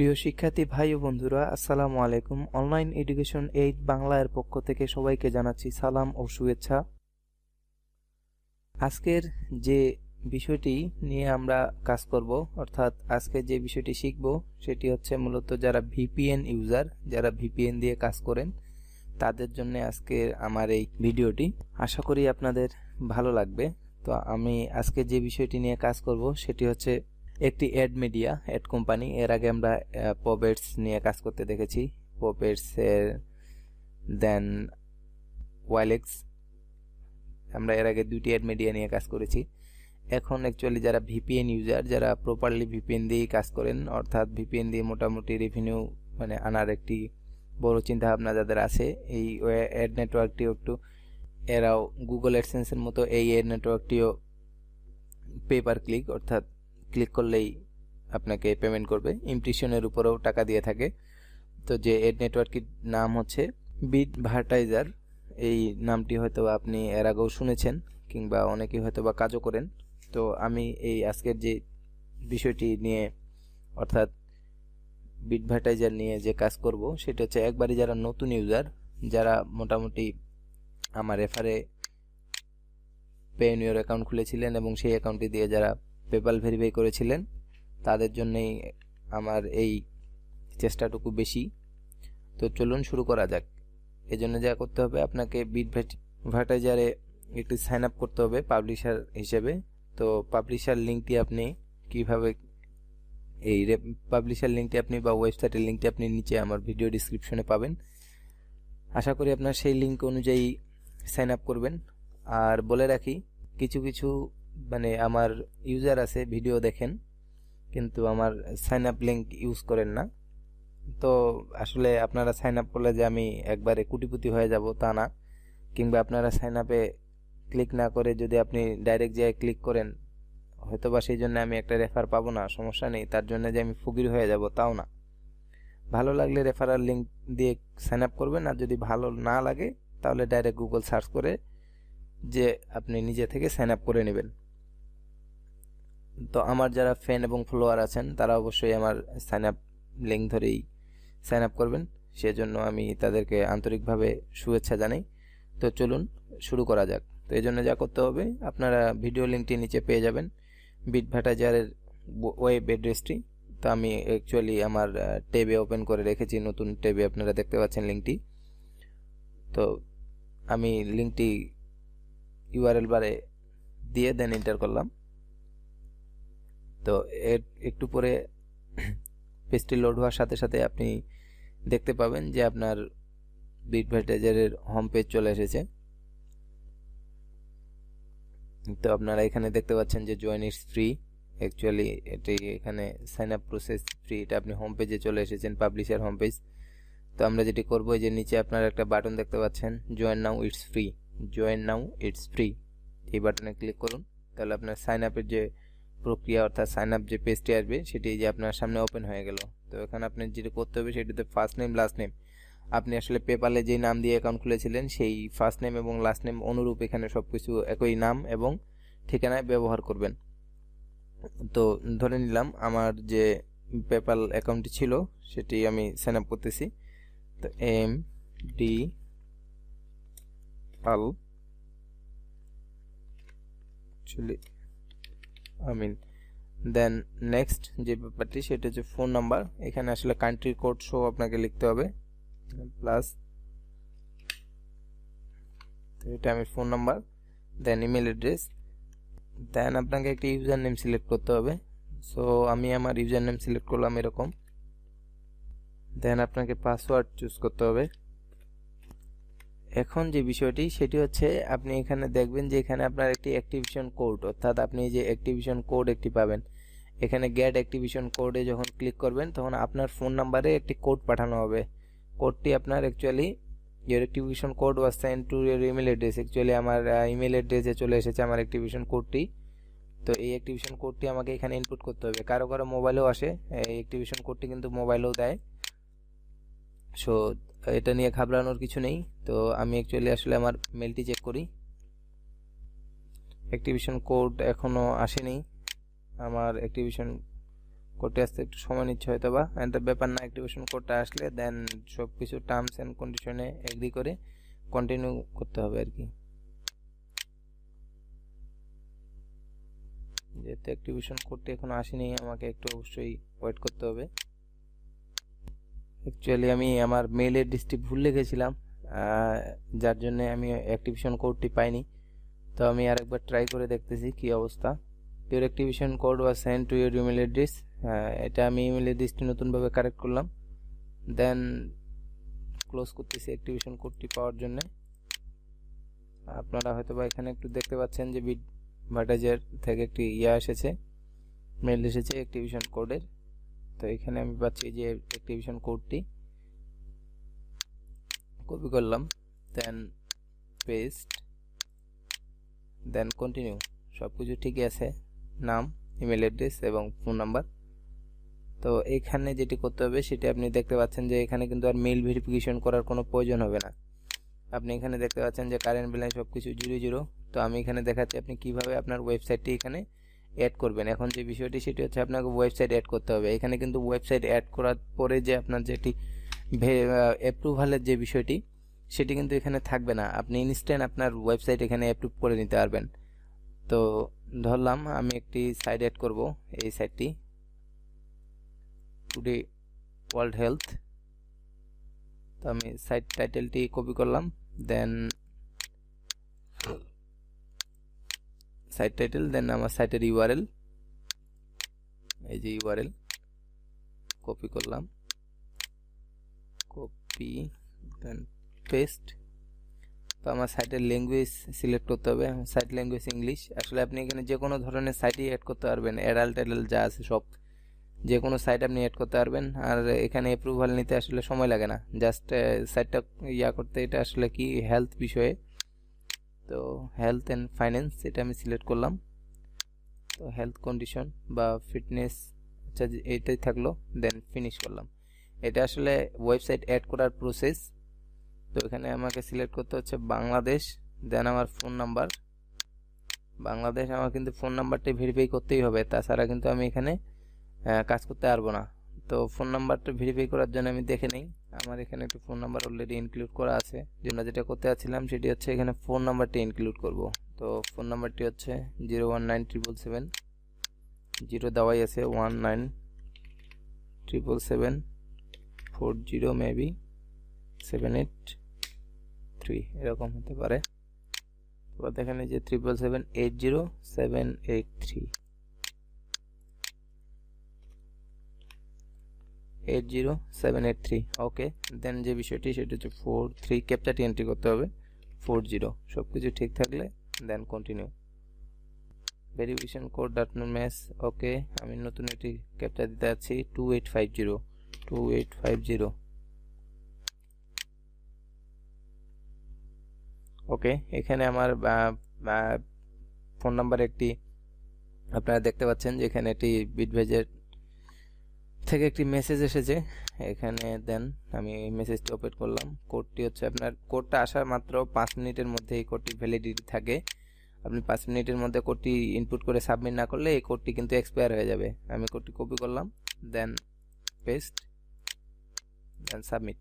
প্রিয় শিক্ষার্থী ভাই ও বন্ধুরা, আসসালামু আলাইকুম। অনলাইন এডুকেশন এইট বাংলার পক্ষ থেকে সবাইকে জানাচ্ছি সালাম ও শুভেচ্ছা। আজকের যে বিষয়টি নিয়ে আমরা কাজ করব, অর্থাৎ আজকে যে বিষয়টি শিখব, সেটি হচ্ছে মূলত যারা ভিপিএন ইউজার, যারা ভিপিএন দিয়ে কাজ করেন, তাদের জন্য আজকে আমার এই ভিডিওটি। আশা করি আপনাদের ভালো লাগবে। তো আমি আজকে যে বিষয়টি নিয়ে কাজ করব, সেটি হচ্ছে একটি অ্যাড মিডিয়া অ্যাড কোম্পানি এর আগে আমরা পপেটস নিয়ে কাজ করতে দেখেছি। পপেটস এর দেন ওয়াইলেক্স আমরা এর আগে দুটি অ্যাড মিডিয়া নিয়ে কাজ করেছি। এখন অ্যাকচুয়ালি যারা ভিপিএন ইউজার যারা প্রপারলি ভিপিএন দিয়েই কাজ করেন, অর্থাৎ ভিপিএন দিয়ে মোটামুটি রেভিনিউ মানে আনার একটি বড় চিন্তা ভাবনা যাদের আছে, এই অ্যাড নেটওয়ার্কটিও একটু, এরাও গুগল অ্যাডসেন্সের মতো এই অ্যাড নেটওয়ার্কটিও পেপার ক্লিক অর্থাৎ ক্লিক করলেই আপনাকে পেমেন্ট করবে। ইমপ্রেশনের উপরেও টাকা দিয়ে থাকে। তো যে এড নেটওয়ার্কের নাম হচ্ছে বিট ভার্টাইজার এই নামটি হয়তো আপনি এর আগেও শুনেছেন কিংবা অনেকেই হয়তো বা কাজও করেন। তো আমি এই আজকের যে বিষয়টি নিয়ে, অর্থাৎ বিট ভার্টাইজার নিয়ে যে কাজ করব, সেটা হচ্ছে একবারই যারা নতুন ইউজার যারা মোটামুটি আমার রেফারে পেনিয়র অ্যাকাউন্ট খুলেছিলেন এবং সেই অ্যাকাউন্টটি দিয়ে যারা পেপাল ভেরিফাই করেছিলেন। তাদের জন্যই আমার এই চেষ্টাটুকু বেশি। তো চলুন শুরু করা যাক। এজন্য যা করতে হবে, আপনাকে বিট ভার্টাইজারে একটু সাইন আপ করতে হবে পাবলিশার হিসেবে। তো পাবলিশার লিঙ্কটি আপনি কীভাবে, এই পাবলিশার লিঙ্কটি আপনি বা ওয়েবসাইটের লিঙ্কটি আপনি নিচে আমার ভিডিও ডিসক্রিপশনে পাবেন। আশা করি আপনার সেই লিঙ্ক অনুযায়ী সাইন আপ করবেন। আর বলে রাখি, কিছু কিছু মানে আমার ইউজার আছে ভিডিও দেখেন, কিন্তু আমার সাইন আপ লিঙ্ক ইউজ করেন না। তো আসলে আপনারা সাইন আপ করলে যে আমি একবারে কুটিপুতি হয়ে যাব তা না। কিংবা আপনারা সাইন আপে ক্লিক না করে যদি আপনি ডাইরেক্ট যেয়ে ক্লিক করেন হয়তো বা সেই জন্য আমি একটা রেফার পাবো না, সমস্যা নেই, তার জন্য যে আমি ফকির হয়ে যাব তাও না। ভালো লাগলে রেফারাল লিঙ্ক দিয়ে সাইন আপ করবেন, আর যদি ভালো না লাগে, তাহলে ডাইরেক্ট গুগল সার্চ করে যে আপনি নিজে থেকে সাইন আপ করে নেবেন। তো আমার যারা ফ্যান এবং ফলোয়ার আছেন, তারা অবশ্যই আমার সাইন আপ লিঙ্ক ধরেই সাইন আপ করবেন। সেজন্য আমি তাদেরকে আন্তরিকভাবে শুভেচ্ছা জানাই। তো চলুন, শুরু করা যাক। তো এই জন্য যা করতে হবে, আপনারা ভিডিও লিঙ্কটি নিচে পেয়ে যাবেন। বিট ভ্যাটাজারের ওয়েব অ্যাড্রেসটি তো আমি অ্যাকচুয়ালি আমার টেবে ওপেন করে রেখেছি, নতুন টেবে আপনারা দেখতে পাচ্ছেন লিঙ্কটি তো আমি লিঙ্কটি ইউআরএল বারে দিয়ে দেন এন্টার করলাম। তো এর একটু পরে পেজটি লোড হওয়ার সাথে সাথে আপনি দেখতে পাবেন যে আপনার বিটভার্টাইজারের হোম পেজ চলে এসেছে। তো আপনারা এখানে দেখতে পাচ্ছেন যে জয়েন ইটস ফ্রি অ্যাকচুয়ালি এটি এখানে সাইন আপ প্রসেস ফ্রি এটা আপনি হোম পেজে চলে এসেছেন পাবলিশার হোম পেজ তো আমরা যেটি করব যে নিচে আপনারা একটা বাটন দেখতে পাচ্ছেন join now it's free join now it's free এই বাটনে ক্লিক করুন। তাহলে আপনার সাইন আপের যে প্রক্রিয়া অর্থাৎ সাইন আপ যে পেজটি আসবে, সেটি যে আপনার সামনে ওপেন হয়ে গেল। তো এখানে আপনি যেটা করতে হবে, সেটিতে ফার্স্ট নেম লাস্ট নেম আপনি আসলে পেপালে যে নাম দিয়ে অ্যাকাউন্ট খুলেছিলেন, সেই ফার্স্ট নেম এবং লাস্ট নেম অনুরূপ এখানে সব কিছু একই নাম এবং ঠিকানায় ব্যবহার করবেন। তো ধরে নিলাম, আমার যে পেপাল অ্যাকাউন্টটি ছিল, সেটি আমি সাইন আপ করতেছি। তো M D Pal I mean then next যে ব্যাপারটি সেটা হচ্ছে ফোন নাম্বার এখানে আসলে কান্ট্রি কোড শো আপনাকে লিখতে হবে। প্লাস তো এটা আমি phone number then email address then আপনাকে একটি ইউজার নেম সিলেক্ট করতে হবে। সো আমি আমার ইউজার নেম সিলেক্ট করলাম এরকম। দেন আপনাকে পাসওয়ার্ড চুজ করতে হবে। এখন যে বিষয়টি, সেটি হচ্ছে আপনি এখানে দেখবেন যে এখানে আপনার একটি অ্যাক্টিভেশন কোড অর্থাৎ আপনি যে অ্যাক্টিভেশন কোড একটি পাবেন, এখানে গ্যাট অ্যাক্টিভেশন কোডে যখন ক্লিক করবেন, তখন আপনার ফোন নাম্বারে একটি কোড পাঠানো হবে। কোডটি আপনার actually your activation code was sent to your email address actually আমার ইমেল অ্যাড্রেসে চলে এসেছে আমার অ্যাক্টিভেশন কোডটি তো এই অ্যাক্টিভেশন কোডটি আমাকে এখানে ইনপুট করতে হবে। কারও কারও মোবাইলেও আসে, এই অ্যাক্টিভেশন কোডটি কিন্তু মোবাইলেও দেয়। সো এটা নিয়ে ঘাবড়ানোর কিছু নেই। তো আমি অ্যাকচুয়ালি আসলে আমার মেলটি চেক করি। অ্যাক্টিভেশন কোড এখনও আসেনি। আমার অ্যাক্টিভেশন কোডটি আসতে একটু সময় নিচ্ছে হয়তো বা এটা ব্যাপার না অ্যাক্টিভেশন কোডটা আসলে দেন সব কিছু টার্মস অ্যান্ড কন্ডিশনে এগ্রি করে কন্টিনিউ করতে হবে আর কি। যেহেতু অ্যাক্টিভেশন কোডটি এখনও আসেনি, আমাকে একটু অবশ্যই ওয়েট করতে হবে। অ্যাকচুয়ালি আমি আমার মেল অ্যাড্রেসটি ভুল লিখেছিলাম যার জন্য আমি অ্যাক্টিভেশন কোডটি পাইনি। তো আমি আরেকবার ট্রাই করে দেখতেছি কি অবস্থা। Your activation code was sent to your email address এটা আমি ইমেল অ্যাড্রেসটি নতুনভাবে কারেক্ট করলাম। দেন ক্লোজ করতেছি অ্যাক্টিভেশন কোডটি পাওয়ার জন্য। আপনারা হয়তো বা এখানে একটু দেখতে পাচ্ছেন যে বিট ভার্টাজের থেকে একটি ইয়া এসেছে। মেল এসেছে অ্যাক্টিভেশন কোডের তো এখানে আমি পাচ্ছি যে অ্যাক্টিভেশন কোডটি কপি করলাম দেন পেস্ট দেন কন্টিনিউ সব কিছু ঠিকই আছে, নাম ইমেল অ্যাড্রেস এবং ফোন নাম্বার তো এখানে যেটি করতে হবে, সেটি আপনি দেখতে পাচ্ছেন যে এখানে কিন্তু আর মেল ভেরিফিকেশন করার কোনো প্রয়োজন হবে না। আপনি এখানে দেখতে পাচ্ছেন যে কারেন্ট ব্যালেন্স সব কিছু জিরো জিরো তো আমি এখানে দেখাচ্ছি আপনি কীভাবে আপনার ওয়েবসাইটটি এখানে অ্যাড করবেন। এখন যে বিষয়টি, সেটি হচ্ছে আপনাকে ওয়েবসাইট অ্যাড করতে হবে। এখানে কিন্তু ওয়েবসাইট অ্যাড করার পরে যে আপনার যেটি অ্যাপ্রুভালের যে বিষয়টি, সেটি কিন্তু এখানে থাকবে না। আপনি ইনস্ট্যান্ট আপনার ওয়েবসাইট এখানে অ্যাপ্রুভ করে নিতে পারবেন। তো ধরলাম, আমি একটি সাইট অ্যাড করব এই সাইটটি টুডে ওয়ার্ল্ড হেলথ তো আমি সাইট টাইটেলটি কপি করলাম। দেন সাইট টাইটেল দেন আমার সাইটের ইউআরএল এই যে ইউআরএল কপি করলাম। কপি দেন পেস্ট তো আমার সাইটের ল্যাঙ্গুয়েজ সিলেক্ট করতে হবে। সাইট ল্যাঙ্গুয়েজ ইংলিশ আসলে আপনি এখানে যে কোনো ধরনের সাইটই অ্যাড করতে পারবেন। অ্যাডাল ট্যাডাল যা আছে সব। যে কোনো সাইট আপনি অ্যাড করতে পারবেন। আর এখানে অ্যাপ্রুভাল নিতে আসলে সময় লাগে না। জাস্ট সাইটটা ইয়া করতে, এটা আসলে কি হেলথ বিষয়ে। তো হেলথ অ্যান্ড ফাইন্যান্স এটা আমি সিলেক্ট করলাম। তো হেলথ কন্ডিশন বা ফিটনেস আচ্ছা এটাই থাকল দেন ফিনিশ করলাম। এটা আসলে ওয়েবসাইট অ্যাড করার প্রসেস তো এখানে আমাকে সিলেক্ট করতে হচ্ছে বাংলাদেশ দেন আমার ফোন নাম্বার বাংলাদেশ আমার কিন্তু ফোন নাম্বারটি ভেরিফাই করতেই হবে, তাছাড়া কিন্তু আমি এখানে কাজ করতে পারব না। তো ফোন নাম্বারটা ভেরিফাই করার জন্য আমি দেখে নেই। আমার এখানে একটু ফোন নাম্বার অলরেডি ইনক্লুড করা আছে। জন্য যেটা করতে চাচ্ছিলাম সেটি হচ্ছে এখানে ফোন নাম্বারটি ইনক্লুড করব। তো ফোন নাম্বারটি হচ্ছে zero one nine triple seven zero দেওয়াই আছে one nine triple seven four zero maybe seven eight three এরকম হতে পারে। এবার দেখেন যে triple seven eight zero seven eight three eight zero seven eight three okay then যে বিষয়টি সেটি হচ্ছে ফোর থ্রি ক্যাপচারটি এন্ট্রি করতে হবে ফোর জিরো সব কিছু ঠিক থাকলে then continue verification code dot mass okay আমি নতুন একটি ক্যাপচার দিতে যাচ্ছি two eight five zero two eight five zero okay এখানে আমার ফোন নাম্বার একটি আপনারা দেখতে পাচ্ছেন যে এখানে একটি বিটভেজের থেকে একটি মেসেজ এসেছে। এখানে দেন, আমি এই মেসেজটি ওপেন করলাম। কোডটি হচ্ছে আপনার কোডটা আসার মাত্র পাঁচ মিনিটের মধ্যে এই কোডটি ভ্যালিডিটি থাকে। আপনি পাঁচ মিনিটের মধ্যে কোডটি ইনপুট করে সাবমিট না করলে এই কোডটি কিন্তু এক্সপায়ার হয়ে যাবে। আমি কোডটি কপি করলাম দেন পেস্ট দেন সাবমিট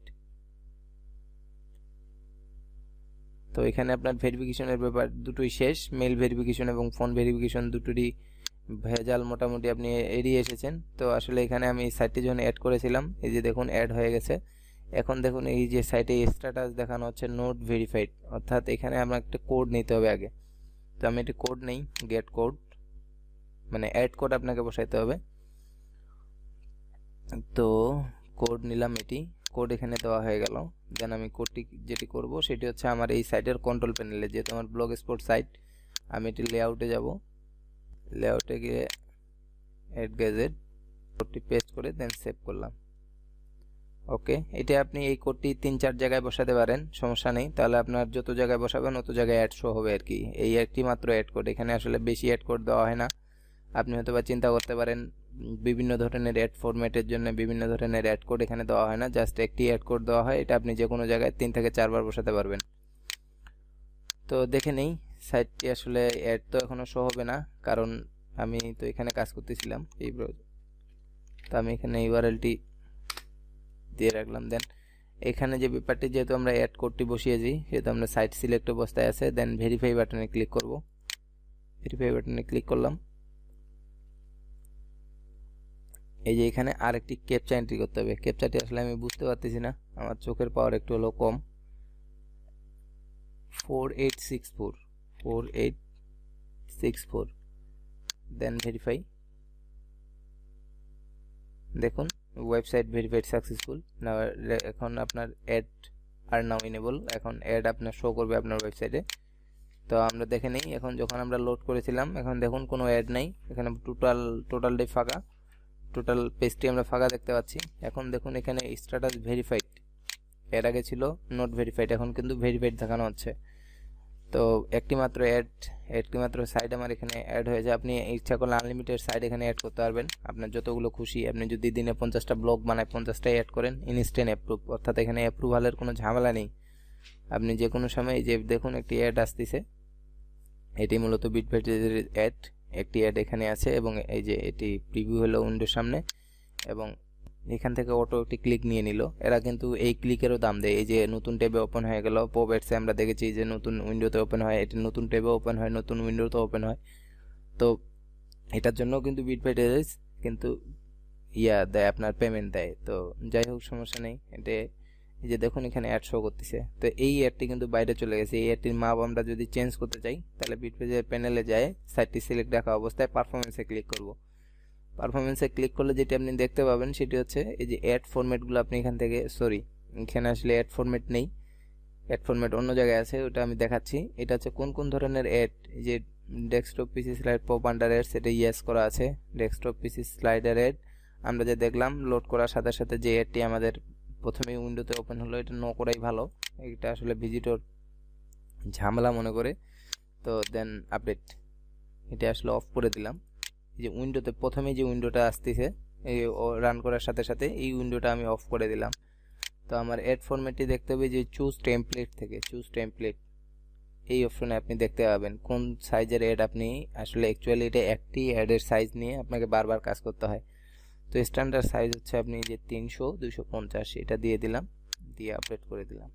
তো এখানে আপনার ভেরিফিকেশনের ব্যাপার দুটোই শেষ। মেল ভেরিফিকেশন এবং ফোন ভেরিফিকেশন দুটোরই ভেজাল মোটামুটি আপনি এড়িয়ে এসেছেন। তো আসলে এখানে আমি সাইটটি যখন অ্যাড করেছিলাম, এই যে দেখুন অ্যাড হয়ে গেছে। এখন দেখুন এই যে সাইটে স্ট্যাটাস দেখানো হচ্ছে নোট ভেরিফাইড অর্থাৎ এখানে আমার একটা কোড নিতে হবে আগে। তো আমি একটি কোড নেই গেট কোড মানে অ্যাড কোড আপনাকে বসাইতে হবে। তো কোড নিলাম এটি কোড এখানে দেওয়া হয়ে গেল। দেন আমি কোডটি যেটি করব, সেটি হচ্ছে আমার এই সাইটের কন্ট্রোল প্যানেলে যেহেতু আমার ব্লগ স্পোর্ট সাইট আমি এটি লেআউটে যাব। লেআউটে গিয়ে এড গ্যাজেট কোডটি পেস্ট করে দেন সেভ করলাম। ওকে এটা আপনি এই কোডটি তিন চার জায়গায় বসাতে পারেন, সমস্যা নেই। তাহলে আপনার যত জায়গায় বসাবেন অত জায়গায় অ্যাড শো হবে আর কি এই একটি মাত্র অ্যাড কোড এখানে আসলে বেশি অ্যাড কোড দেওয়া হয় না। আপনি হয়তো বা চিন্তা করতে পারেন, বিভিন্ন ধরনের অ্যাড ফরম্যাটের জন্য বিভিন্ন ধরনের অ্যাড কোড এখানে দেওয়া হয় না। জাস্ট একটি অ্যাড কোড দেওয়া হয়, এটা আপনি যে কোনো জায়গায় তিন থেকে চারবার বসাতে পারবেন। তো দেখে নেই সাইটটি আসলে অ্যাড তো এখনও শো হবে না, কারণ আমি তো এখানে কাজ করতেছিলাম এই ব্রাউজার তো আমি এখানে ইউআরএলটি দিয়ে রাখলাম। দেন এখানে যে ব্যাপারটি যেহেতু আমরা অ্যাড কোডটি বসিয়েছি সেহেতু আমরা সাইট সিলেক্ট অবস্থায় আছে। দেন ভেরিফাই বাটনে ক্লিক করব। ভেরিফাই বাটনে ক্লিক করলাম। এই যে এখানে আরেকটি ক্যাপচা এন্ট্রি করতে হবে। ক্যাপচাটি আসলে আমি বুঝতে পারতেছি না। আমার চোখের পাওয়ার একটু হলো কম। Four eight six four four eight six four then verify দেখুন ওয়েবসাইট ভেরিফাইড সাকসেসফুল এখন আপনার অ্যাড আর নাও ইনেবল এখন অ্যাড আপনার শো করবে আপনার ওয়েবসাইটে তো আমরা দেখে নিই, এখন যখন আমরা লোড করেছিলাম, এখন দেখুন কোনো অ্যাড নাই। এখানে টোটাল টোটালটাই ফাঁকা। টোটাল পেজটি আমরা ফাঁকা দেখতে পাচ্ছি। এখন দেখুন এখানে স্ট্যাটাস ভেরিফাইড এর আগে ছিল নট ভেরিফাইড এখন কিন্তু ভেরিফাইড দেখানো হচ্ছে। তো একটি মাত্র অ্যাড একটি মাত্র সাইড আমার এখানে অ্যাড হয়েছে আপনি ইচ্ছা করলে আনলিমিটেড সাইড এখানে অ্যাড করতে পারবেন। আপনার যতগুলো খুশি, আপনি যদি দিনে পঞ্চাশটা ব্লগ বানায়, পঞ্চাশটাই অ্যাড করেন ইনস্ট্যান্ট অ্যাপ্রুভ অর্থাৎ এখানে অ্যাপ্রুভালের কোনো ঝামেলা নেই। আপনি যে কোনো সময় যে দেখুন একটি অ্যাড আসতেছে। এটি মূলত বিটভেটের অ্যাড একটি অ্যাড এখানে আছে এবং এই যে এটি প্রিভিউ হলো উইন্ডোর সামনে এবং এখান থেকে অটো একটি ক্লিক নিয়ে নিল। এরা কিন্তু এই ক্লিকেরও দাম দেয়। এই যে নতুন ট্যাবে ওপেন হয়ে গেল পোবেটসে আমরা দেখেছি যে নতুন উইন্ডোতে ওপেন হয়, এটি নতুন ট্যাবে ওপেন হয়, নতুন উইন্ডোতে ওপেন হয়। তো এটার জন্য কিন্তু বিটবাইট কিন্তু ইয়া দেয়, আপনার পেমেন্ট দেয়। তো যাই হোক, সমস্যা নেই। এটা এই যে দেখুন, এখানে অ্যাড শো করতেছে। তো এই অ্যাডটি কিন্তু বাইরে চলে গেছে। এই অ্যাডটির মাপ আমরা যদি চেঞ্জ করতে চাই, তাহলে বিটপেজের প্যানেলে যায় সাইটটি সিলেক্ট রাখা অবস্থায় পারফরমেন্সে ক্লিক করব। পারফরমেন্সে ক্লিক করলে যেটি আপনি দেখতে পাবেন সেটি হচ্ছে এই যে অ্যাড ফরম্যাটগুলো আপনি এখান থেকে সরি এখানে আসলে অ্যাড ফরম্যাট নেই। অ্যাড ফরম্যাট অন্য জায়গায় আছে, ওটা আমি দেখাচ্ছি। এটা হচ্ছে কোন কোন ধরনের অ্যাড যে desktop PC slide pop under ad সেটা ইয়েস করা আছে। ডেস্কটপ পিসি স্লাইডার অ্যাড আমরা যে দেখলাম লোড করার সাথে সাথে যে অ্যাডটি আমাদের প্রথমে উইন্ডোতে ওপেন হলো, এটা নো করাই ভালো। এটা আসলে ভিজিটর ঝামেলা মনে করে। তো দেন আপডেট এটা আসলে অফ করে দিলাম। এই যে উইন্ডোতে প্রথমে যে উইন্ডোটা আসতেছে, এই রান করার সাথে সাথে এই উইন্ডোটা আমি অফ করে দিলাম। তো আমার অ্যাড ফরম্যাটটি দেখতে হবে যে চুজ টেমপ্লেট থেকে চুজ টেমপ্লেট এই অপশনে আপনি দেখতে পাবেন কোন সাইজের অ্যাড আপনি আসলে অ্যাকচুয়ালি এটা একটি অ্যাডের সাইজ নিয়ে আপনাকে বারবার কাজ করতে হয়। তো স্ট্যান্ডার্ড সাইজ হচ্ছে আপনি যে তিনশো দুশো পঞ্চাশ, এটা দিয়ে দিলাম, দিয়ে আপডেট করে দিলাম।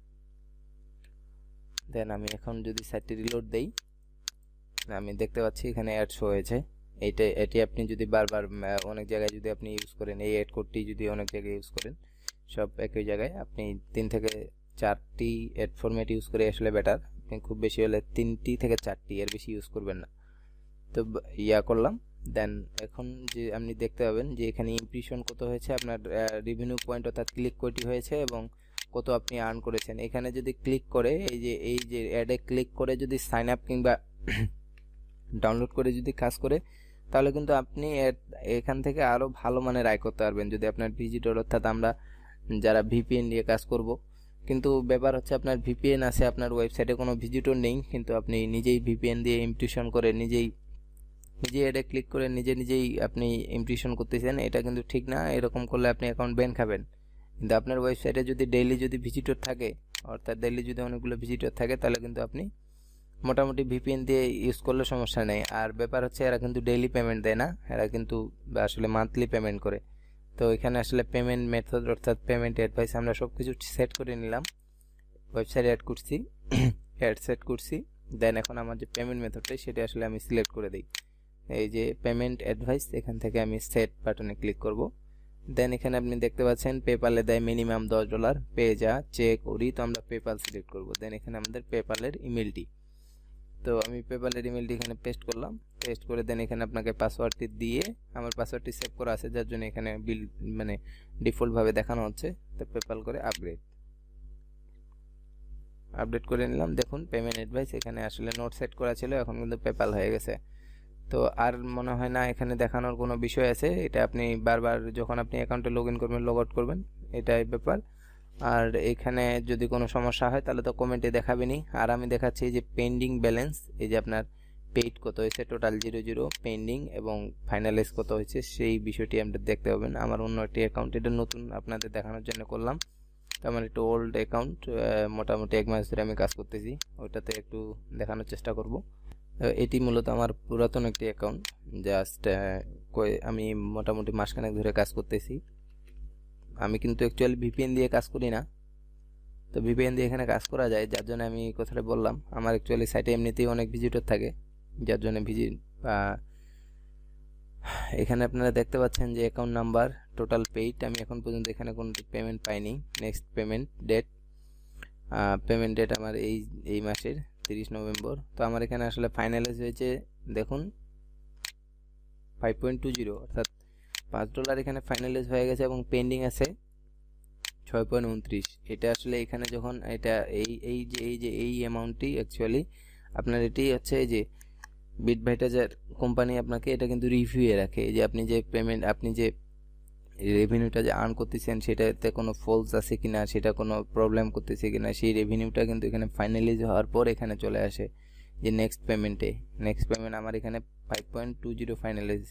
দেন আমি এখন যদি সাইটটি রিলোড দেই, আমি দেখতে পাচ্ছি এখানে অ্যাড শো হয়েছে। এইটা এটি আপনি যদি বারবার অনেক জায়গায় যদি আপনি ইউজ করেন, এই অ্যাড কোডটি যদি অনেক জায়গায় ইউজ করেন, সব একই জায়গায় আপনি তিন থেকে চারটি অ্যাড ফরম্যাট ইউজ করে আসলে বেটার আপনি খুব বেশি হলে তিনটি থেকে চারটি, এর বেশি ইউজ করবেন না। তো ইয়া করলাম। দেন এখন যে আপনি দেখতে পাবেন যে এখানে ইমপ্রেশন কত হয়েছে, আপনার রিভিনিউ পয়েন্ট অর্থাৎ ক্লিক কয়টি হয়েছে এবং কত আপনি আর্ন করেছেন। এখানে যদি ক্লিক করে, এই যে এই যে অ্যাডে ক্লিক করে যদি সাইন আপ কিংবা ডাউনলোড করে যদি কাজ করে তাহলে কিন্তু আপনি এখান থেকে আরও ভালো মানের আয় করতে পারবেন। যদি আপনার ভিজিটর অর্থাৎ আমরা যারা ভিপিএন দিয়ে কাজ করব, কিন্তু ব্যাপার হচ্ছে আপনার ভিপিএন আছে, আপনার ওয়েবসাইটে কোনো ভিজিটর নেই, কিন্তু আপনি নিজেই ভিপিএন দিয়ে ইমপ্রেশন করে নিজেই নিজে এটা ক্লিক করে নিজে নিজেই আপনি ইমপ্রেশন করতেছেন, এটা কিন্তু ঠিক না। এরকম করলে আপনি অ্যাকাউন্ট ব্যান খাবেন। কিন্তু আপনার ওয়েবসাইটে যদি ডেইলি যদি ভিজিটর থাকে, অর্থাৎ ডেইলি যদি অনেকগুলো ভিজিটর থাকে, তাহলে কিন্তু আপনি মোটামুটি ভিপিএন দিয়ে ইউজ করলে সমস্যা নেই। আর ব্যাপার হচ্ছে এরা কিন্তু ডেইলি পেমেন্ট দেয় না। এরা কিন্তু আসলে মান্থলি পেমেন্ট করে। তো এখানে আসলে পেমেন্ট মেথড অর্থাৎ পেমেন্ট অ্যাডভাইস আমরা সব কিছু সেট করে নিলাম। ওয়েবসাইট অ্যাড করছি অ্যাড সেট করছি। দেন এখন আমার যে পেমেন্ট মেথডটাই সেটা আসলে আমি সিলেক্ট করে দিই। এই যে পেমেন্ট অ্যাডভাইস এখান থেকে আমি সেট বাটনে ক্লিক করব। দেন এখানে আপনি দেখতে পাচ্ছেন পেপালে দেয় মিনিমাম দশ ডলার পে যা চেক ওরি তো আমরা পেপাল সিলেক্ট করব। দেন এখানে আমাদের পেপালের ইমেলটি তো আমি পেপালের ইমেলটি এখানে পেস্ট করলাম। পেস্ট করে দেন এখানে আপনাকে পাসওয়ার্ডটি দিয়ে আমার পাসওয়ার্ডটি সেভ করা আছে, যার জন্য এখানে বিল মানে ডিফল্টভাবে দেখানো হচ্ছে। তো পেপাল করে আপগ্রেড আপডেট করে নিলাম। দেখুন পেমেন্ট অ্যাডভাইস এখানে আসলে নোট সেট করা ছিল, এখন কিন্তু পেপাল হয়ে গেছে। তো আর মনে হয় না এখানে দেখানোর কোনো বিষয় আছে। এটা আপনি বারবার যখন আপনি অ্যাকাউন্টে লগ ইন করবেন লগ আউট করবেন, এটাই ব্যাপার। আর এখানে যদি কোনো সমস্যা হয়, তাহলে তো কমেন্টে দেখাবেনি আর আমি দেখাচ্ছি যে পেন্ডিং ব্যালেন্স এই যে আপনার পেইড কত হয়েছে টোটাল জিরো জিরো পেন্ডিং এবং ফাইনালাইজ কত হয়েছে, সেই বিষয়টি আপনি দেখতে পাবেন। আমার অন্য একটি অ্যাকাউন্ট এটা নতুন আপনাদের দেখানোর জন্য করলাম। আমার একটু ওল্ড অ্যাকাউন্ট মোটামুটি এক মাস ধরে আমি কাজ করতেছি ওইটাতে একটু দেখানোর চেষ্টা করব। এটি মূলত আমার পুরাতন একটি অ্যাকাউন্ট জাস্ট আমি মোটামুটি মাসখানেক ধরে কাজ করতেছি। আমি কিন্তু অ্যাকচুয়ালি ভিপিএন দিয়ে কাজ করি না। তো ভিপিএন দিয়ে এখানে কাজ করা যায়, যার জন্য আমি কথাটা বললাম। আমার অ্যাকচুয়ালি সাইটে এমনিতেই অনেক ভিজিটর থাকে, যার জন্য ভিজিট এখানে আপনারা দেখতে পাচ্ছেন যে অ্যাকাউন্ট নাম্বার টোটাল পেইড আমি এখন পর্যন্ত এখানে কোনো পেমেন্ট পাইনি। Next payment date payment date আমার এই এই মাসের তিরিশ নভেম্বর। তো আমার এখানে আসলে ফাইনালাইজ হয়েছে, দেখুন ফাইভ পয়েন্ট টু জিরো অর্থাৎ পাঁচ ডলার এখানে ফাইনালাইজ হয়ে গেছে এবং পেন্ডিং আছে ছয় পয়েন্ট উনত্রিশ। এটা আসলে এখানে যখন এটা এই এই যে এই যে, এই অ্যামাউন্টটি অ্যাকচুয়ালি আপনার এটি হচ্ছে এই যে বিট ভাইটাজার কোম্পানি আপনাকে এটা কিন্তু রিভিউয়ে রাখে। যে আপনি যে পেমেন্ট আপনি যে রেভিনিউটা যে আর্ন করতেছেন সেটাতে কোনো ফলস আছে কিনা, সেটা কোনো প্রবলেম করতেছে কিনা, সেই রেভিনিউটা কিন্তু এখানে ফাইনালাইজ হওয়ার পর এখানে চলে আসে যে নেক্সট পেমেন্টে নেক্সট পেমেন্ট আমার এখানে five point two zero finalize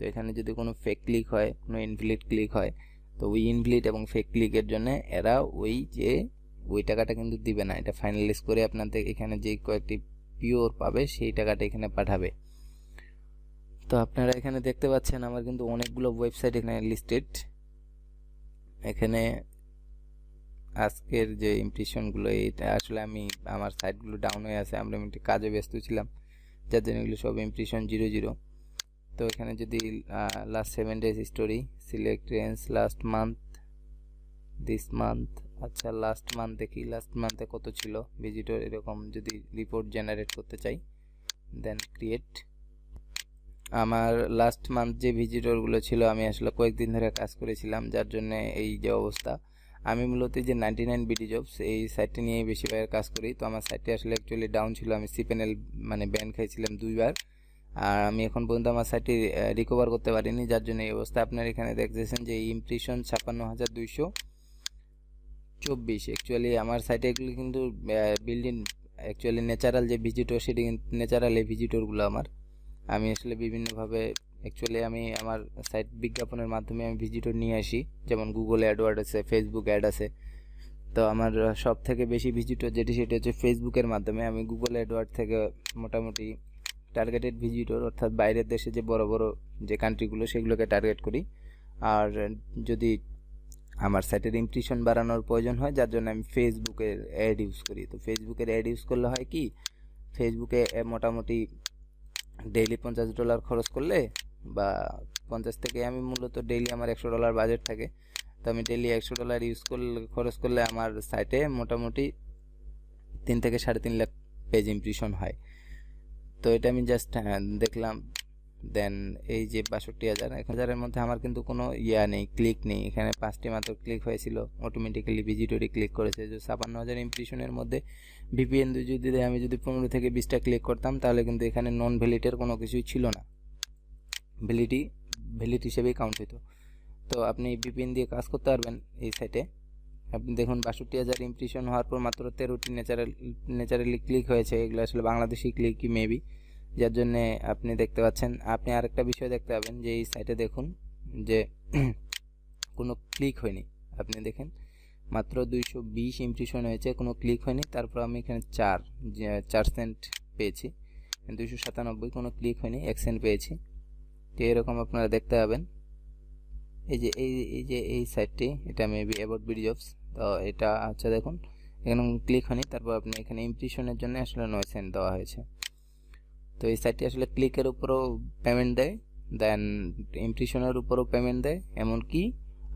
তো এখানে যদি কোনো ফেক ক্লিক হয়, কোনো ইনভ্যালিড ক্লিক হয়, তো ওই ইনভ্যালিড এবং ফেক ক্লিকের জন্য এরা ওই যে ওই টাকাটা কিন্তু দিবে না। এটা ফাইনালাইজ করে আপনাদের এখানে যে কয়েকটি পিওর পাবে, সেই টাকাটা এখানে পাঠাবে। তো আপনারা এখানে দেখতে পাচ্ছেন আমার কিন্তু অনেকগুলো ওয়েবসাইট এখানে লিস্টেড এখানে আজকের যে ইমপ্রেশনগুলো এটা আসলে আমি আমার সাইটগুলো ডাউন হয়ে আছে, আমরা একটি কাজে ব্যস্ত ছিলাম, যার জন্য এগুলো সব ইমপ্রেশন জিরো জিরো তো এখানে যদি last seven days story select range last month this month আচ্ছা লাস্ট মান্থ দেখি লাস্ট মান্থে কত ছিল ভিজিটর এরকম যদি রিপোর্ট জেনারেট করতে চাই দেন ক্রিয়েট আমার লাস্ট মান্থ যে ভিজিটরগুলো ছিল, আমি আসলে কয়েকদিন ধরে কাজ করেছিলাম, যার জন্য এই যে অবস্থা। আমি মূলত যে নাইনটি নাইন বিডি জবস এই সাইটটি নিয়েই বেশিরভাগ কাজ করি। তো আমার সাইটটি আসলে অ্যাকচুয়ালি ডাউন ছিল, আমি সি প্যানেল মানে ব্যান খাইছিলাম দুইবার। আর আমি এখন পর্যন্ত আমার সাইটটি রিকভার করতে পারিনি, যার জন্য এই অবস্থা আপনার এখানে দেখতেছেন যে ইমপ্রেশন ছাপ্পান্ন হাজার দুইশো চব্বিশ। অ্যাকচুয়ালি আমার সাইটে এগুলো কিন্তু বিল্ডিং অ্যাকচুয়ালি ন্যাচারাল যে ভিজিটর সেটি কিন্তু ন্যাচারাল এই ভিজিটরগুলো আমার। আমি আসলে বিভিন্নভাবে অ্যাকচুয়ালি আমি আমার সাইট বিজ্ঞাপনের মাধ্যমে আমি ভিজিটর নিয়ে আসি, যেমন গুগল অ্যাডওয়ার্ড আছে ফেসবুক অ্যাড আছে। তো আমার সব থেকে বেশি ভিজিটর যেটি, সেটি হচ্ছে ফেসবুকের মাধ্যমে। আমি গুগল অ্যাডওয়ার্ড থেকে মোটামুটি টার্গেটেড ভিজিটর অর্থাৎ বাইরের দেশে যে বড় বড় যে কান্ট্রিগুলো সেগুলোকে টার্গেট করি। আর যদি আমার সাইটের ইমপ্রেশন বাড়ানোর প্রয়োজন হয়, যার জন্য আমি ফেসবুকের অ্যাড ইউজ করি। তো ফেসবুকের অ্যাড ইউজ করলে হয় কি ফেসবুকে মোটামুটি ডেইলি পঞ্চাশ ডলার খরচ করলে বা পঞ্চাশ থেকে আমি মূলত ডেইলি আমার একশো ডলার বাজেট থাকে। তো আমি ডেইলি একশো ডলার ইউজ করলে, খরচ করলে আমার সাইটে মোটামুটি তিন থেকে সাড়ে তিন লাখ পেজ ইমপ্রেশন হয়। তো এটা আমি জাস্ট দেখলাম। দেন এই যে বাষট্টি হাজার, এক হাজারের মধ্যে আমার কিন্তু কোনো ইয়া নেই ক্লিক নেই। এখানে পাঁচটি মাত্র ক্লিক হয়েছিল। অটোমেটিক্যালি ভিজিটরি ক্লিক করেছে। যে ছাপান্ন হাজার ইমপ্রেশনের মধ্যে ভিপিএন যদি আমি যদি পনেরো থেকে বিশটা ক্লিক করতাম, তাহলে কিন্তু এখানে নন ভ্যালিডের কোনো কিছুই ছিল না। ভ্যালিডি ভ্যালিড হিসেবেই কাউন্ট হতো তো আপনি ভিপিএন দিয়ে কাজ করতে পারবেন এই সাইটে আপনি দেখুন, বাষট্টি হাজার ইমপ্রেশন হওয়ার পর মাত্র তেরোটি ন্যাচারাল ন্যাচারালি ক্লিক হয়েছে। এগুলো আসলে বাংলাদেশি ক্লিকই মেবি যার জন্যে আপনি দেখতে পাচ্ছেন। আপনি আরেকটা বিষয় দেখতে পাবেন যে, এই সাইটে দেখুন যে, কোনো ক্লিক হয়নি। আপনি দেখেন, মাত্র দুইশো বিশ ইমপ্রেশন হয়েছে, কোনো ক্লিক হয়নি। তারপর আমি এখানে চার চার সেন্ট পেয়েছি। দুইশো সাতানব্বই, কোনো ক্লিক হয়নি, এক সেন্ট পেয়েছি। তো এরকম আপনারা দেখতে পাবেন। এই যে এই যে, এই সাইটটি এটা মেবি অ্যাবাউট ভিডিওস তো এটা হচ্ছে দেখুন, এখানে ক্লিক হয়নি, তারপর আপনি এখানে ইমপ্রেশনের জন্য আসলে নয় সেন্ট দেওয়া হয়েছে। তো এই সাইটটি আসলে ক্লিকের উপরও পেমেন্ট দেয় দেন ইমপ্রেশনের উপরও পেমেন্ট দেয়, এমনকি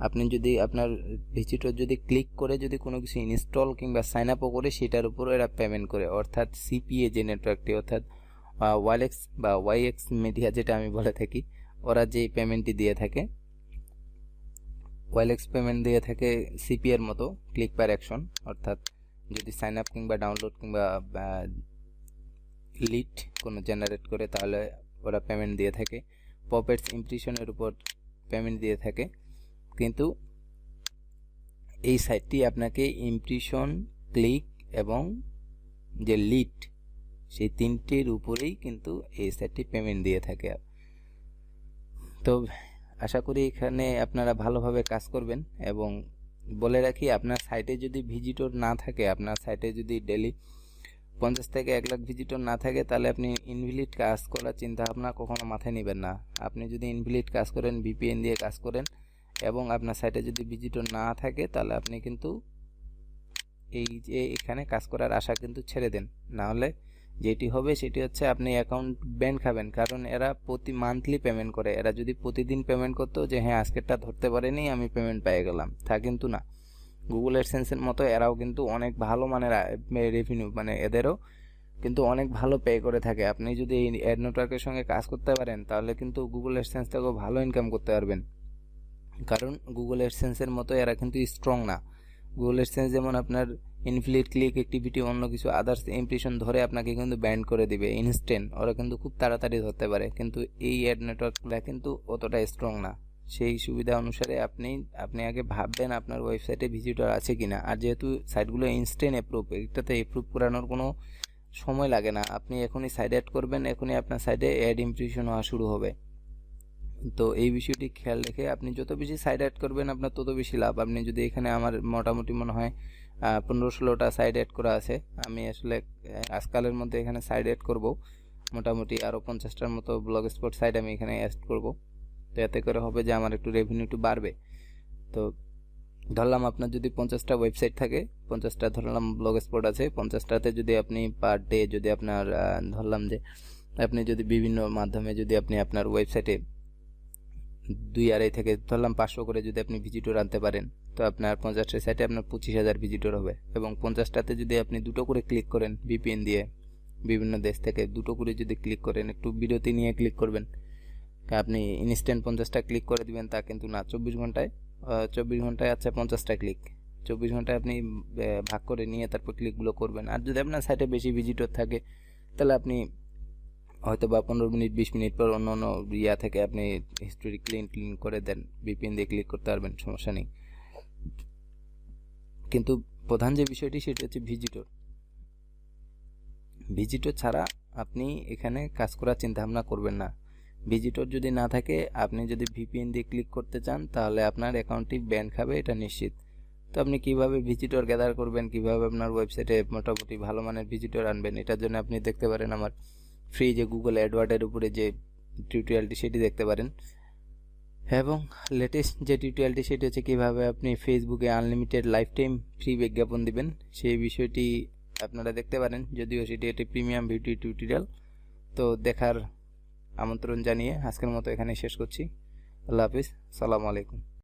আপনি যদি আপনার ভিজিটর যদি ক্লিক করে যদি কোনো কিছু ইনস্টল কিংবা সাইন আপও করে, সেটার উপরও এরা পেমেন্ট করে। অর্থাৎ সিপিএ যে নেটওয়ার্কটি অর্থাৎ ওয়াইএক্স বা ওয়াইএক্স মিডিয়া যেটা আমি বলে থাকি, ওরা যে পেমেন্টটি দিয়ে থাকে ওয়াইএক্স পেমেন্ট দিয়ে থাকে সিপিএর মতো ক্লিক পার অ্যাকশন অর্থাৎ যদি সাইন আপ কিংবা ডাউনলোড কিংবা লিড কোনো জেনারেট করে, তাহলে ওরা পেমেন্ট দিয়ে থাকে। পপেটস ইমপ্রেশনের উপর পেমেন্ট দিয়ে থাকে। কিন্তু এই সাইটটি আপনাকে ইমপ্রেশন ক্লিক এবং যে লিড সেই তিনটির উপরেই কিন্তু এই সাইটটি পেমেন্ট দিয়ে থাকে। তো আশা করি এখানে আপনারা ভালোভাবে কাজ করবেন এবং বলে রাখি, আপনার সাইটে যদি ভিজিটর না থাকে, আপনার সাইটে যদি ডেলি পঞ্চাশ থেকে এক লাখ ভিজিটর না থাকে, তাহলে আপনি ইনভিলিট কাজ করার চিন্তা ভাবনা কখনো মাথায় নেবেন না। আপনি যদি ইনভিলিট কাজ করেন ভিপিএন দিয়ে কাজ করেন এবং আপনার সাইটে যদি ভিজিটর না থাকে, তাহলে আপনি কিন্তু এই যে এখানে কাজ করার আশা কিন্তু ছেড়ে দেন। না হলে যেটি হবে সেটি হচ্ছে আপনি অ্যাকাউন্ট ব্যান খাবেন। কারণ এরা প্রতি মান্থলি পেমেন্ট করে। এরা যদি প্রতিদিন পেমেন্ট করতো যে হ্যাঁ আজকেরটা ধরতে পারেনি, আমি পেমেন্ট পেয়ে গেলাম। তা কিন্তু না। গুগল এডসেন্সের মতো এরাও কিন্তু অনেক ভালো মানের রেভিনিউ মানে এদেরও কিন্তু অনেক ভালো পে করে থাকে। আপনি যদি এই অ্যাড নেটওয়ার্কের সঙ্গে কাজ করতে পারেন, তাহলে কিন্তু গুগল এডসেন্স থেকেও ভালো ইনকাম করতে পারবেন। কারণ গুগল এডসেন্সের মতো এরা কিন্তু স্ট্রং না। গুগল এডসেন্স যেমন আপনার ইনফ্লিট ক্লিক অ্যাক্টিভিটি অন্য কিছু আদার্স ইমপ্রেশন ধরে আপনাকে কিন্তু ব্যান্ড করে দিবে ইনস্ট্যান্ট ওরা কিন্তু খুব তাড়াতাড়ি ধরতে পারে, কিন্তু এই অ্যাড নেটওয়ার্কগুলো কিন্তু অতটা স্ট্রং না। সেই সুবিধা অনুসারে আপনি আপনি আগে ভাববেন আপনার ওয়েবসাইটে ভিজিটর আছে কিনা। আর যেহেতু সাইটগুলো ইনস্ট্যান্ট অ্যাপ্রুভ এটাতে অ্যাপ্রুভ করানোর কোনো সময় লাগে না। আপনি এখনই সাইড অ্যাড করবেন, এখনই আপনার সাইডে অ্যাড ইমপ্রেশন হওয়া শুরু হবে। তো এই বিষয়টি খেয়াল রেখে আপনি যত বেশি সাইড অ্যাড করবেন, আপনার তত বেশি লাভ। আপনি যদি এখানে আমার মোটামুটি মনে হয় পনেরো ষোলোটা সাইড অ্যাড করা আছে। আমি আসলে আজকালের মধ্যে এখানে সাইড অ্যাড করব। মোটামুটি আরও পঞ্চাশটার মতো ব্লগ স্পট সাইড আমি এখানে অ্যাড করব। তো এতে করে হবে যে আমার একটু রেভিনিউ একটু বাড়বে। তো ধরলাম আপনার যদি পঞ্চাশটা ওয়েবসাইট থাকে, পঞ্চাশটা ধরলাম ব্লগ স্পট আছে, পঞ্চাশটাতে যদি আপনি পার ডে যদি আপনার ধরলাম যে আপনি যদি বিভিন্ন মাধ্যমে যদি আপনি আপনার ওয়েবসাইটে দুই আড়াই থেকে ধরলাম পাঁচশো করে যদি আপনি ভিজিটর আনতে পারেন তো আপনার পঞ্চাশটা সাইটে আপনার পঁচিশ হাজার ভিজিটর হবে এবং পঞ্চাশটাতে যদি আপনি দুটো করে ক্লিক করেন ভিপিএন দিয়ে বিভিন্ন দেশ থেকে দুটো করে যদি ক্লিক করেন, একটু বিরতি নিয়ে ক্লিক করবেন। আপনি ইনস্ট্যান্ট পঞ্চাশটা ক্লিক করে দিবেন, তা কিন্তু না। চব্বিশ ঘন্টায় চব্বিশ ঘন্টায় আছে পঞ্চাশটা ক্লিক চব্বিশ ঘন্টায় আপনি ভাগ করে নিয়ে তারপর ক্লিকগুলো করবেন। আর যদি আপনার সাইটে বেশি ভিজিটর থাকে, তাহলে আপনি হয়তো বা পনেরো মিনিট, বিশ মিনিট পর অন্য অন্য ইয়া থেকে আপনি হিস্টোরি ক্লিন ক্লিন করে দেন। বিপিএন দিয়ে ক্লিক করতে পারবেন, সমস্যা নেই। কিন্তু প্রধান যে বিষয়টি সেটা হচ্ছে ভিজিটর। ভিজিটর ছাড়া আপনি এখানে কাজ করার চিন্তা ভাবনা করবেন না। ভিজিটর যদি না থাকে, আপনি যদি ভিপিএন দিয়ে ক্লিক করতে চান, তাহলে আপনার অ্যাকাউন্টটি ব্যান খাবে, এটা নিশ্চিত। তো আপনি কীভাবে ভিজিটর গ্যাদার করবেন, কীভাবে আপনার ওয়েবসাইটে মোটামুটি ভালো মানের ভিজিটর আনবেন, এটার জন্য আপনি দেখতে পারেন আমার ফ্রি যে গুগল অ্যাডওয়ার্ডের উপরে যে টিউটোরিয়ালটি সেটি দেখতে পারেন। এবং লেটেস্ট যে টিউটোরিয়ালটি সেটি হচ্ছে কীভাবে আপনি ফেসবুকে আনলিমিটেড লাইফ টাইম ফ্রি বিজ্ঞাপন দিবেন, সেই বিষয়টি আপনারা দেখতে পারেন। যদিও সেটি একটি প্রিমিয়াম ভিডিও টিউটোরিয়াল তো দেখার আমন্ত্রণ জানিয়ে আজকের মতো এখানে শেষ করছি। আল্লাহ হাফিজ। সালামু আলাইকুম।